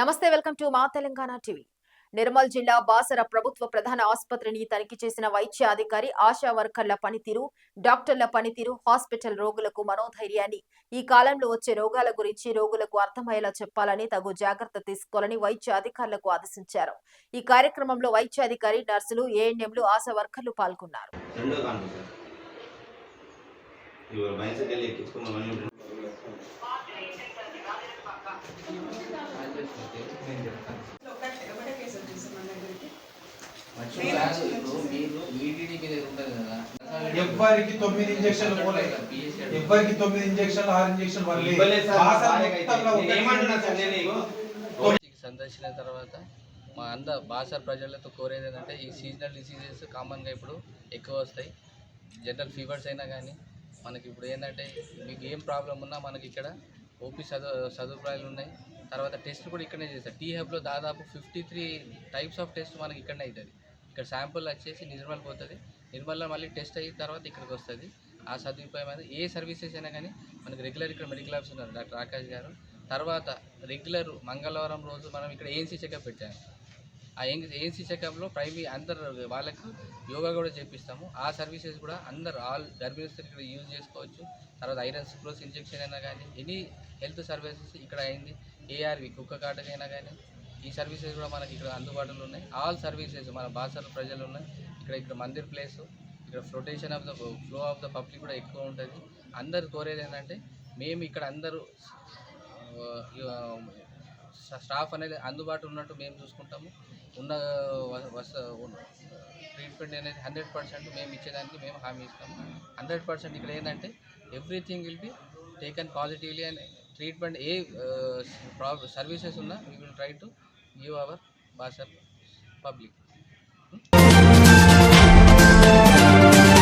నమస్తే welcome to మా Telangana TV. Nirmal జిల్లా బాసర ప్రభుత్వ ప్రధాన ఆసుపత్రిని తనిఖీ చేసిన వైద్య అధికారి ఆశా వర్కర్ల పనితీరు డాక్టర్ల పనితీరు హాస్పిటల్ రోగులకు మనోధైర్యాన్ని ఈ కాలంలో వచ్చే రోగాల గురించి రోగులకు అర్థమయ్యేలా చెప్పాలని తగు జాగ్రత్త తీసుకోవాలని వైద్య అధికారులకు ఆదేశించారు. ఈ కార్యక్రమంలో వైద్య అధికారి నర్సులు ఏఎన్ఎంలు ఆశా వర్కర్లు పాల్గొన్నారు రెండో కాన్పు సార్ ఇవాళ మైసెట్ వెళ్ళి ఎక్కించుకున్న మనీ ఉంటుంది ఒకటే కేసు వచ్చింది మన దగ్గరికి మంచిగా కాదు ఇప్పుడు మీరు ఈటీడీ మీద ఉంటుంది కదా ఎవ్వరికి తొమ్మిది ఇంజక్షన్లు పోలేదు ఎవ్వరికి తొమ్మిది ఇంజక్షన్లు ఆరు ఇంజక్షన్లు పడలేదు. ఇవ్వలేదు సార్ భార్యకి అయితే. మొత్తంలో నేను ఒకటి ఏమంటున్నా సార్ నేను ఇగో ఇంటికి సందర్శించిన తర్వాత మా అంద బాసర్ ప్రజలతో కోరేది ఏంటంటే ఈ సీజనల్ డిసీజెస్ కామన్గా ఇప్పుడు ఎక్కువ వస్తాయి. జనరల్ ఫీవర్స్ అయినా కానీ మనకి ఇప్పుడు ఏంటంటే మీకు ఏం ప్రాబ్లం ఉన్నా మనకి ఇక్కడ ఓపీ చదువు సదుపాయాలు ఉన్నాయి. తర్వాత టెస్ట్ కూడా ఇక్కడనే చేస్తారు టీ హబ్లో దాదాపు fifty three types of test మనకి ఇక్కడనే అవుతుంది. ఇక్కడ శాంపుల్ వచ్చేసి నిర్మల్ పోతుంది. నిర్మల్లో మళ్ళీ టెస్ట్ అయిన తర్వాత ఇక్కడికి వస్తుంది. ఆ సదుపాయం అనేది ఏ సర్వీసెస్ అయినా కానీ మనకి రెగ్యులర్ ఇక్కడ మెడికల్ ఆఫీసర్ ఉన్నారు. డాక్టర్ ఆకాష్ గారు. తర్వాత రెగ్యులర్ మంగళవారం రోజు మనం ఇక్కడ ఏఎన్సీ చెకప్ పెట్టాము. ఆ ఏఎన్సీ చెకప్లో ప్రైమరీ అందరు వాళ్ళకు యోగా కూడా చేపిస్తాము. ఆ సర్వీసెస్ కూడా అందరు ఆల్ గర్భిణీస్తులు ఇక్కడ యూజ్ చేసుకోవచ్చు. తర్వాత ఐరన్ స్క్రోస్ ఇంజెక్షన్ అయినా కానీ ఎనీ హెల్త్ సర్వీసెస్ ఇక్కడ అయింది. ఏఆర్వి కుక్క కాటకైనా కానీ ఈ సర్వీసెస్ కూడా మనకి ఇక్కడ అందుబాటులో ఉన్నాయి. ఆల్ సర్వీసెస్ మన బాసర్ ప్రజలు ఉన్నాయి. ఇక్కడ ఇక్కడ మందిర్ ప్లేస్ ఇక్కడ floatation of the flow of the public కూడా ఎక్కువ ఉంటుంది. అందరు కోరేది ఏంటంటే మేము ఇక్కడ అందరూ స్టాఫ్ అనేది అందుబాటులో ఉన్నట్టు మేము చూసుకుంటాము. ఉన్న వస ట్రీట్మెంట్ అనేది హండ్రెడ్ పర్సెంట్ మేము ఇచ్చేదానికి మేము హామీ ఇస్తాము. హండ్రెడ్ పర్సెంట్ ఇక్కడ ఏంటంటే everything will be taken positively and treatment a prob services ఉన్నా we will try to give our Basar public